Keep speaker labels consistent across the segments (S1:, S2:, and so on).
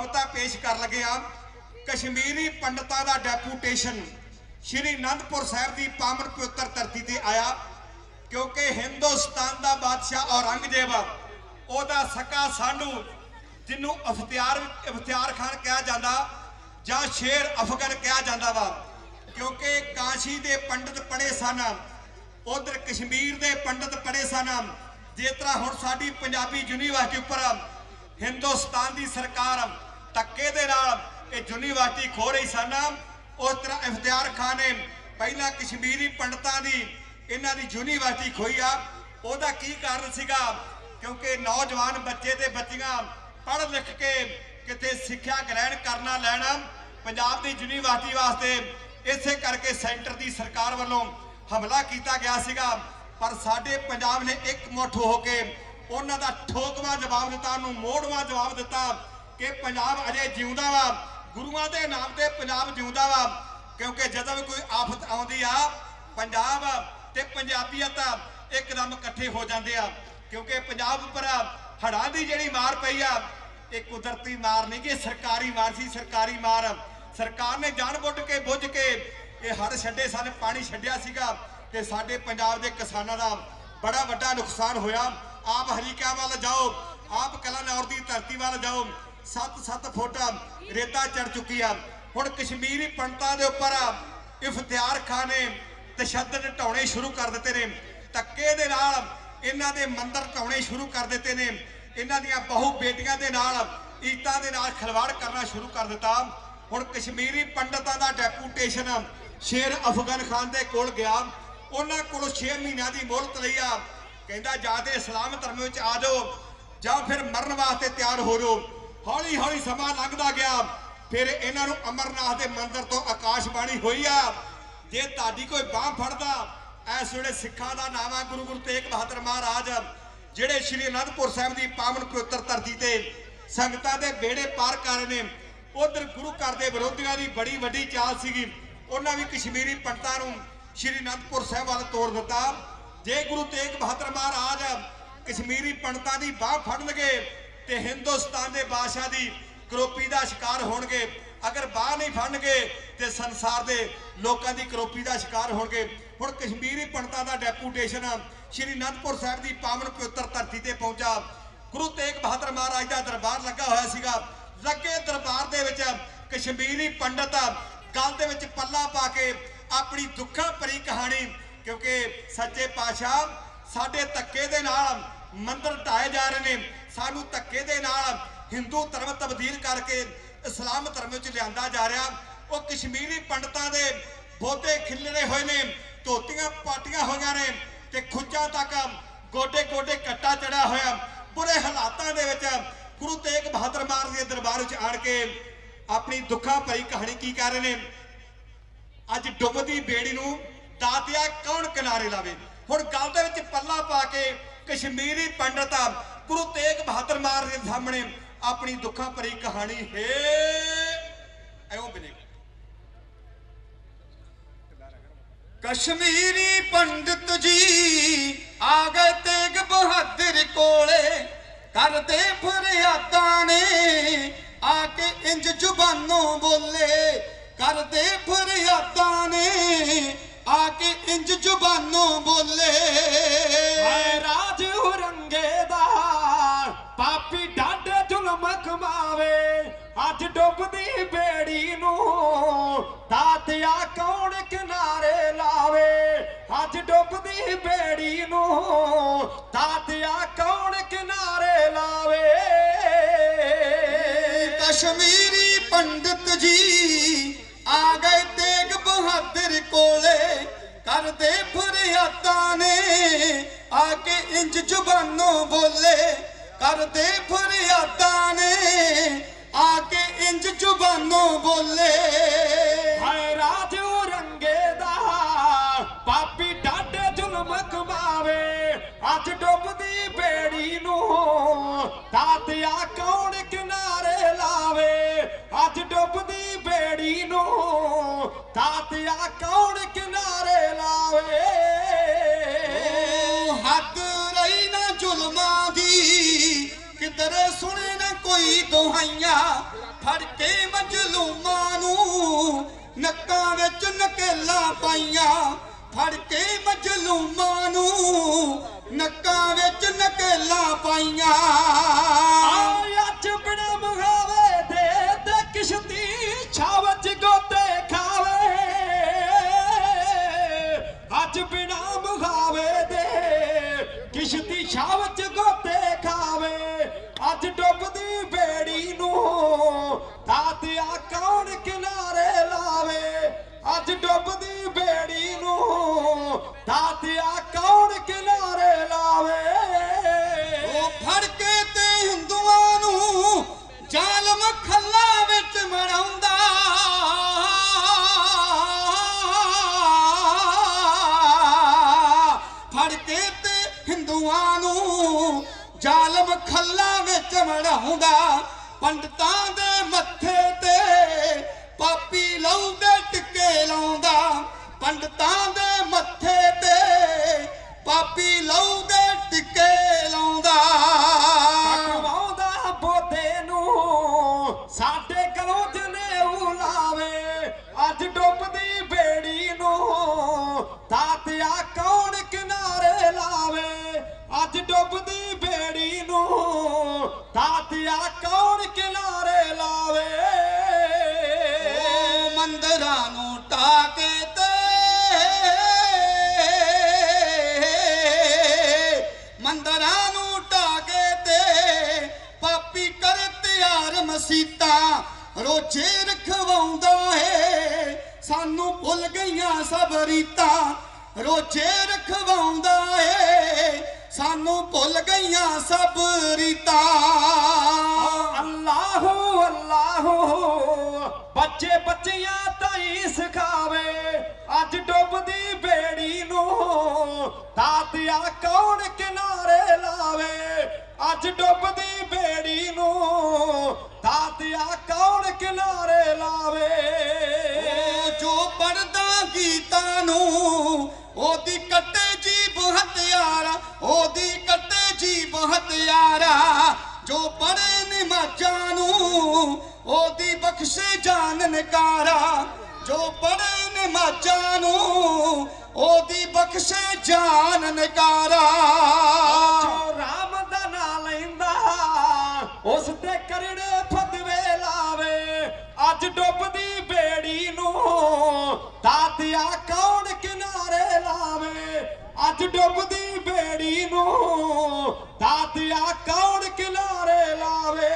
S1: ਕਵਿਤਾ ਪੇਸ਼ ਕਰਨ ਲੱਗੇ ਆ ਕਸ਼ਮੀਰੀ ਪੰਡਤਾਂ ਦਾ ਡੈਪੂਟੇਸ਼ਨ ਸ਼੍ਰੀ ਅਨੰਦਪੁਰ ਸਾਹਿਬ ਦੀ ਪਾਵਨ ਪਵਿੱਤਰ ਧਰਤੀ ਤੇ ਆਇਆ। ਕਿਉਂਕਿ ਹਿੰਦੁਸਤਾਨ ਦਾ ਬਾਦਸ਼ਾਹ ਔਰੰਗਜ਼ੇਬ ਉਹਦਾ ਸਕਾ ਸਾਨੂੰ ਜਿਹਨੂੰ ਅਫਤਿਆਰ ਅਫਤਿਆਰ ਖਾਨ ਕਿਹਾ ਜਾਂਦਾ, ਜਾਂ ਸ਼ੇਰ ਅਫਗਨ ਕਿਹਾ ਜਾਂਦਾ ਵਾ। ਕਿਉਂਕਿ ਕਾਸ਼ੀ ਦੇ ਪੰਡਤ ਪੜੇ ਸਨ, ਉਧਰ ਕਸ਼ਮੀਰ ਦੇ ਪੰਡਤ ਪੜੇ ਸਨ। ਜਿਸ ਤਰ੍ਹਾਂ ਹੁਣ ਸਾਡੀ ਪੰਜਾਬੀ ਯੂਨੀਵਰਸਿਟੀ ਉੱਪਰ ਹਿੰਦੁਸਤਾਨ ਦੀ ਸਰਕਾਰ ਧੱਕੇ ਦੇ ਨਾਲ ਇਹ ਯੂਨੀਵਰਸਿਟੀ ਖੋ ਰਹੀ ਸਨ। ਉਸ ਤਰ੍ਹਾਂ ਇਫਤਿਆਰ ਖਾਨ ਨੇ ਪਹਿਲਾਂ ਕਸ਼ਮੀਰੀ ਪੰਡਤਾਂ ਦੀ ਇਹਨਾਂ ਦੀ ਯੂਨੀਵਰਸਿਟੀ ਖੋਈ ਆ। ਉਹਦਾ ਕੀ ਕਾਰਨ ਸੀਗਾ? ਕਿਉਂਕਿ ਨੌਜਵਾਨ ਬੱਚੇ ਤੇ ਬੱਚੀਆਂ ਪੜ੍ਹ ਲਿਖ ਕੇ ਕਿਤੇ ਸਿੱਖਿਆ ਗ੍ਰਹਿਣ ਕਰਨਾ ਲੈਣਾ, ਪੰਜਾਬ ਦੀ ਯੂਨੀਵਰਸਿਟੀ ਵਾਸਤੇ ਇਸੇ ਕਰਕੇ ਸੈਂਟਰ ਦੀ ਸਰਕਾਰ ਵੱਲੋਂ ਹਮਲਾ ਕੀਤਾ ਗਿਆ ਸੀਗਾ। ਪਰ ਸਾਡੇ ਪੰਜਾਬ ਨੇ ਇੱਕ ਮੁੱਠ ਹੋ ਕੇ ਉਹਨਾਂ ਦਾ ਠੋਕਵਾ ਜਵਾਬ ਦਿੱਤਾ, ਉਹਨੂੰ ਮੋੜਵਾ ਜਵਾਬ ਦਿੱਤਾ। ਕਿ ਪੰਜਾਬ ਅਜੇ ਜਿਉਂਦਾ ਵਾ, ਗੁਰੂਆਂ ਦੇ ਨਾਮ ਤੇ ਪੰਜਾਬ ਜਿਉਂਦਾ ਵਾ, ਕਿਉਂਕਿ ਜਦੋਂ ਵੀ ਕੋਈ ਆਫਤ ਆਉਂਦੀ ਆ, ਪੰਜਾਬ ਤੇ ਪੰਜਾਬੀਅਤ ਇੱਕਦਮ ਇਕੱਠੇ ਹੋ ਜਾਂਦੇ ਆ, ਕਿਉਂਕਿ ਪੰਜਾਬ ਉੱਪਰ ਹੜ੍ਹਾਂ ਦੀ ਜਿਹੜੀ ਮਾਰ ਪਈ ਆ, ਇਹ ਕੁਦਰਤੀ ਮਾਰ ਨਹੀਂ ਕਿ ਸਰਕਾਰੀ ਮਾਰ ਸੀ, ਸਰਕਾਰੀ ਮਾਰ। ਸਰਕਾਰ ਨੇ ਜਾਣ ਬੁੱਝ ਕੇ ਬੁੱਝ ਕੇ ਇਹ ਹੜ੍ਹ ਛੱਡੇ, ਸਨ ਪਾਣੀ ਛੱਡਿਆ ਸੀਗਾ ਤੇ ਸਾਡੇ ਪੰਜਾਬ ਦੇ ਕਿਸਾਨਾਂ ਦਾ ਬੜਾ ਵੱਡਾ ਨੁਕਸਾਨ ਹੋਇਆ। ਆਪ ਹਰੀਕਿਆਂ ਵੱਲ ਜਾਓ, ਆਪ ਕਲਾਨੌਰ ਦੀ ਧਰਤੀ ਵੱਲ ਜਾਓ 7-7 ਫੁੱਟ ਰੇਤਾ ਚੜ ਚੁੱਕੀ ਆ। ਹੁਣ ਕਸ਼ਮੀਰੀ ਪੰਡਤਾਂ ਦੇ ਉੱਪਰ ਇਫਤਿਆਰ ਖਾਨ ਨੇ ਤਸ਼ੱਦਦ ਢਾਉਣੇ ਸ਼ੁਰੂ ਕਰ ਦਿੱਤੇ ਨੇ। ਧੱਕੇ ਦੇ ਨਾਲ ਇਹਨਾਂ ਦੇ ਮੰਦਰ ਢਾਉਣੇ ਸ਼ੁਰੂ ਕਰ ਦਿੱਤੇ ਨੇ। ਇਹਨਾਂ ਦੀਆਂ ਬਹੁ ਬੇਟੀਆਂ ਦੇ ਨਾਲ ਈਤਾਂ ਦੇ ਨਾਲ ਖਿਲਵਾੜ ਕਰਨਾ ਸ਼ੁਰੂ ਕਰ ਦਿੱਤਾ। ਹੁਣ ਕਸ਼ਮੀਰੀ ਪੰਡਤਾਂ ਦਾ ਡੈਪੂਟੇਸ਼ਨ ਸ਼ੇਰ ਅਫਗਨ ਖਾਨ ਦੇ ਕੋਲ ਗਿਆ। ਉਹਨਾਂ ਕੋਲੋਂ 6 ਮਹੀਨਿਆਂ ਦੀ ਮੁਹਲਤ ਲਈ ਆ। ਕਹਿੰਦਾ ਜਾਂ ਤੇ ਇਸਲਾਮ ਧਰਮ ਵਿੱਚ ਆ ਜਾਓ ਜਾਂ ਫਿਰ ਮਰਨ ਵਾਸਤੇ ਤਿਆਰ ਹੋ ਜਾਓ। ਹੌਲੀ ਹੌਲੀ ਸਮਾਂ ਲੰਘਦਾ ਗਿਆ। ਫਿਰ ਇਹਨਾਂ ਨੂੰ ਅਮਰਨਾਥ ਦੇ ਮੰਦਿਰ ਤੋਂ ਆਕਾਸ਼ਬਾਣੀ ਹੋਈ ਆ। ਜੇ ਤੁਹਾਡੀ ਕੋਈ ਬਾਹ ਫੜਦਾ, ਇਸ ਵੇਲੇ ਸਿੱਖਾਂ ਦਾ ਨਾਮ ਆ ਗੁਰੂ ਗੁਰੂ ਤੇਗ ਬਹਾਦਰ ਮਹਾਰਾਜ, ਜਿਹੜੇ ਸ਼੍ਰੀ ਅਨੰਦਪੁਰ ਸਾਹਿਬ ਦੀ ਪਾਵਨ ਪਵਿੱਤਰ ਧਰਤੀ ਤੇ ਸੰਗਤਾਂ ਦੇ ਬੇੜੇ ਪਾਰ ਕਰ ਰਹੇ ਨੇ। ਉਧਰ ਗੁਰੂ ਘਰ ਦੇ ਵਿਰੋਧੀਆਂ ਦੀ ਬੜੀ ਵੱਡੀ ਚਾਲ ਸੀਗੀ। ਉਹਨਾਂ ਵੀ ਕਸ਼ਮੀਰੀ ਪੰਡਤਾਂ ਨੂੰ ਸ਼੍ਰੀ ਅਨੰਦਪੁਰ ਸਾਹਿਬ ਵੱਲ ਤੋੜ ਦਿੱਤਾ। ਜੇ ਗੁਰੂ ਤੇਗ ਬਹਾਦਰ ਮਹਾਰਾਜ ਕਸ਼ਮੀਰੀ ਪੰਡਤਾਂ ਦੀ ਬਾਹ ਫੜਨਗੇ ਤੇ ਹਿੰਦੁਸਤਾਨ ਦੇ ਬਾਦਸ਼ਾਹ ਦੀ ਕਰੋਪੀ ਦਾ ਸ਼ਿਕਾਰ ਹੋਣਗੇ। ਅਗਰ ਬਾਹ ਨਹੀਂ ਫੜਨਗੇ ਤੇ ਸੰਸਾਰ ਦੇ ਲੋਕਾਂ ਦੀ ਕਰੋਪੀ ਦਾ ਸ਼ਿਕਾਰ ਹੋਣਗੇ। ਹੁਣ ਕਸ਼ਮੀਰੀ ਪੰਡਤਾਂ ਦਾ ਡੈਪੂਟੇਸ਼ਨ ਸ਼੍ਰੀ ਅਨੰਦਪੁਰ ਸਾਹਿਬ ਦੀ ਪਾਵਨ ਪਵਿੱਤਰ ਧਰਤੀ ਤੇ ਪਹੁੰਚਾ। ਗੁਰੂ ਤੇਗ ਬਹਾਦਰ ਮਹਾਰਾਜ ਦਾ ਦਰਬਾਰ ਲੱਗਾ ਹੋਇਆ ਸੀਗਾ। ਲੱਗੇ ਦਰਬਾਰ ਦੇ ਵਿੱਚ ਕਸ਼ਮੀਰੀ ਪੰਡਤ ਗੱਲ ਦੇ ਵਿੱਚ ਪੱਲਾ ਪਾ ਕੇ ਆਪਣੀ ਦੁੱਖਾਂ ਭਰੀ ਕਹਾਣੀ, ਕਿਉਂਕਿ ਸੱਚੇ ਪਾਤਸ਼ਾਹ ਸਾਡੇ ਧੱਕੇ ਦੇ ਨਾਲ ਮੰਦਰ ਢਾਏ ਜਾ ਰਹੇ ਨੇ। ਸਾਨੂੰ ਧੱਕੇ ਦੇ ਨਾਲ ਹਿੰਦੂ ਧਰਮ ਤਬਦੀਲ ਕਰਕੇ ਇਸਲਾਮ ਧਰਮ ਵਿੱਚ ਲਿਆਂਦਾ ਜਾ ਰਿਹਾ। ਉਹ ਕਸ਼ਮੀਰੀ ਪੰਡਤਾਂ ਦੇ ਬੋਤੇ ਖਿਲਰੇ ਹੋਏ ਨੇ, ਧੋਤੀਆਂ ਪਾਟੀਆਂ ਹੋਈਆਂ ਨੇ ਤੇ ਖੁੱਜਾਂ ਤੱਕ ਗੋਡੇ ਗੋਡੇ ਕੱਟਾ ਚੜਿਆ ਹੋਇਆ। ਬੁਰੇ ਹਾਲਾਤਾਂ ਦੇ ਵਿੱਚ ਗੁਰੂ ਤੇਗ ਬਹਾਦਰ ਮਹਾਰਾਜ ਦੇ ਦਰਬਾਰ ਵਿੱਚ ਆਣ ਕੇ ਆਪਣੀ ਦੁੱਖਾਂ ਭਰੀ ਕਹਾਣੀ ਕੀ ਕਰ ਰਹੇ ਨੇ? ਅੱਜ ਡੁੱਬਦੀ ਬੇੜੀ ਨੂੰ ਦਾਤਿਆ ਕੌਣ ਕਿਨਾਰੇ ਲਾਵੇ? ਹੁਣ ਗੱਲ ਦੇ ਵਿੱਚ ਪੱਲਾ ਪਾ ਕੇ ਕਸ਼ਮੀਰੀ ਪੰਡਤ ਗੁਰੂ ਤੇਗ ਬਹਾਦਰ ਮਾਰ ਦੇ ਸਾਹਮਣੇ ਆਪਣੀ ਦੁੱਖਾਂ ਭਰੀ ਕਹਾਣੀ ਹੈ। ਐਉਂ ਬਣੇ
S2: ਕਸ਼ਮੀਰੀ ਪੰਡਤ ਜੀ, ਆ ਗਏ ਤੇਗ ਬਹਾਦਰ ਕੋਲੇ। ਕਰਦੇ ਫਰਿਆਦਾਂ ਨੇ, ਆ ਕੇ ਇੰਜ ਜ਼ੁਬਾਨੋਂ ਬੋਲੇ। ਕਰਦੇ ਫਰਿਆਦਾਂ ਨੇ, ਆ ਕੇ ਇੰਜ ਜ਼ੁਬਾਨੋਂ ਬੋਲੇ।
S3: ਹਾਏ ਡੁੱਬਦੀ ਬੇੜੀ ਨੂੰ ਦਾਤਿਆ ਕੌਣ ਕਿਨਾਰੇ ਲਾਵੇ?
S2: ਕਸ਼ਮੀਰੀ ਪੰਡਤ ਜੀ, ਆ ਗਏ ਤੇਗ ਬਹਾਦਰ ਕੋਲੇ। ਕਰਦੇ ਫਰਿਆਦਾਂ ਨੇ ਆ ਕੇ ਇੰਜ ਜ਼ੁਬਾਨੋਂ ਬੋਲੇ। ਕਰਦੇ ਫਰਿਆਦਾਂ ਨੇ ਆ ਕੇ ਇੰਜ ਜ਼ੁਬਾਨੋਂ ਬੋਲੇ।
S3: ਅੱਜ ਡੁੱਬਦੀ ਬੇੜੀ ਨੂੰ। ਦਾਤਿਆ ਕੌਣ ਕਿਨਾਰੇ ਲਾਵੇ? ਅੱਜ ਡੁੱਬਦੀ ਬੇੜੀ ਨੂੰ। ਦਾਤਿਆ ਕੌਣ ਕਿਨਾਰੇ ਲਾਵੇ?
S2: ਓ ਹੱਦ ਰਹੀ ਨਾ ਜ਼ੁਲਮਾਂ ਦੀ। ਕਿਧਰੇ ਸੁਣੇ ਨਾ ਕੋਈ ਦੁਹਾਈਆਂ। ਫੜ ਕੇ ਮਜਲੂਮਾਂ ਨੂੰ ਨੱਕਾਂ ਵਿੱਚ ਨਕੇਲਾ ਪਾਈਆਂ। ਫੜ ਕੇ ਵਿੱਚ ਪਾਈਆਂ।
S3: ਆਏ ਅੱਜ ਬਿਨਾ ਮੁਹਾਵੇ ਦੇ ਤੇ ਕਿਸ਼ਤੀ ਛਾਵਚ ਗੋਤੇ ਖਾਵੇ। ਅੱਜ ਬਿਨਾ ਮੁਹਾਵੇ ਦੇ ਕਿਸ਼ਤੀ ਛਾਵਚ ਗੋਤੇ ਖਾਵੇ। ਅੱਜ ਡੁੱਬਦੀ ਬੇੜੀ ਨੂੰ ਤਾਤਿਆ ਕੌਣ ਕਿਨਾਰੇ ਲਾਵੇ। ਅੱਜ ਡੁੱਬਦੀ
S2: ਹਿੰਦੂਆਂ ਨੂੰ ਜ਼ਾਲਮ ਖੱਲਾ ਵਿੱਚ ਮੜਾਉਂਦਾ ਪੰਡਤਾਂ ਦੇ ਮੱਥੇ ਤੇ ਰੋਜੇ ਰਖਵਾਉਂਦਾ ਏ। ਸਾਨੂੰ ਭੁੱਲ ਗਈਆਂ ਸਭ ਰੀਤਾਂ, ਰੋਜੇ ਰਖਵਾਉਂਦਾ ਏ। ਸਾਨੂੰ ਭੁੱਲ ਗਈਆਂ ਸਭ ਰੀਤਾਂ।
S3: ਅੱਲਾਹੂ ਅੱਲਾਹੂ, ਬੱਚੇ ਬੱਚੀਆਂ ਤਾਈ ਸਿਖਾਵੇ। ਅੱਜ ਡੁੱਬਦੀ ਬੇੜੀ ਨੂੰ ਤਾਤਿਆ ਕੌਣ ਕਿਨਾਰੇ ਲਾਵੇ। ਅੱਜ ਡੁੱਬਦੀ ਬੇੜੀ ਨੂੰ ਕਿਨਾਰੇ ਲਾਵੇ।
S2: ਜੋ ਪੜਦਾ ਗੀਤਾਂ ਨੂੰ ਉਹਦੀ ਕੱਟੇ ਜੀਬ ਹਥਿਆਰਾ ਉਹਦੀ ਕੱਟੇ ਜੀਬ ਹਥਿਆਰਾ ਜੋ ਪੜੇ ਨਮਾਜ਼ਾਂ ਨੂੰ ਉਹਦੀ ਬਖਸ਼ੇ ਜਾਨ ਨਕਾਰਾ। ਜੋ ਪੜੇ ਨਮਾਜ਼ਾਂ ਨੂੰ ਉਹਦੀ ਬਖਸ਼ੇ ਜਾਨ ਨਕਾਰਾ।
S3: ਜੋ ਰਾਮ ਦਾ ਨਾਂ ਲੈਂਦਾ ਉਸ ਤੇ ਕਰੜੇ ਅੱਜ ਡੁੱਬਦੀ ਬੇੜੀ ਨੂੰ। ਤਾਤਿਆ ਕੌਣ ਕਿਨਾਰੇ ਲਾਵੇ? ਅੱਜ ਡੁੱਬਦੀ ਬੇੜੀ ਨੂੰ। ਤਾਤਿਆ ਕੌਣ ਕਿਨਾਰੇ ਲਾਵੇ?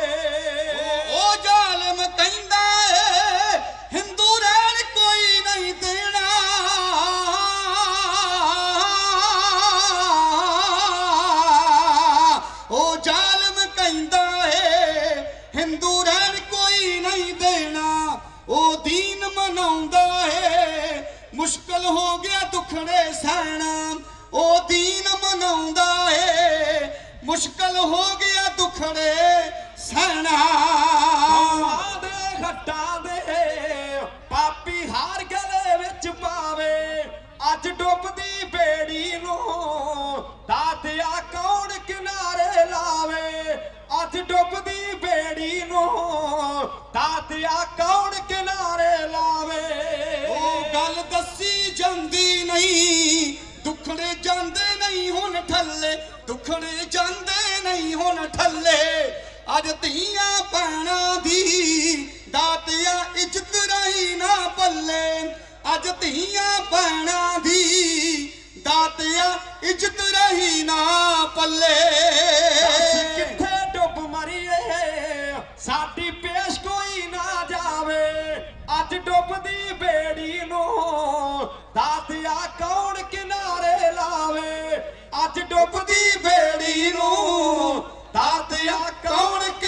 S2: ਮੁਸ਼ਕਲ ਹੋ ਗਿਆ ਦੁਖੜੇ ਸਹਿਣਾ।
S3: ਦੇ ਘੱਟਾਂ ਦੇ ਪਾਪੀ ਹਾਰ ਗਲੇ ਵਿੱਚ ਪਾਵੇ। ਅੱਜ ਡੁੱਬਦੀ ਬੇੜੀ ਨੂੰ ਤਾਤਿਆ ਕੌਣ ਕਿਨਾਰੇ ਲਾਵੇ? ਅੱਜ ਡੁੱਬਦੀ ਬੇੜੀ ਨੂੰ ਤਾਤਿਆ ਕੌਣ ਕਿਨਾਰੇ ਲਾਵੇ?
S2: ਉਹ ਗੱਲ ਦੱਸੀ ਜਾਂਦੀ ਨਹੀਂ ਦੁਖੜੇ ਜਾਂਦੇ ਨਹੀਂ ਹੁਣ ਠੱਲੇ। ਦੁਖੜੇ ਅੱਜ ਧੀਆਂ ਭੈਣਾਂ ਦੀ ਦਾਤਿਆ ਇੱਜ਼ਤ ਰਹੀ ਨਾ ਪੱਲੇ ਅੱਜ ਧੀਆਂ ਭੈਣਾਂ ਦੀ ਦਾਤਿਆ ਇੱਜ਼ਤ ਰਹੀ ਨਾ ਪੱਲੇ
S3: ਕਿੱਥੇ ਡੁੱਬ ਮਰੀਏ ਸਾਡੀ ਪੇਸ਼ ਕੋਈ ਨਾ ਜਾਵੇ। ਅੱਜ ਡੁੱਬਦੀ ਬੇੜੀ ਨੂੰ ਦਾਤਿਆ ਕੌਣ ਕਿਨਾਰੇ ਲਾਵੇ? ਅੱਜ ਡੁੱਬਦੀ ਬੇੜੀ ਨੂੰ कौन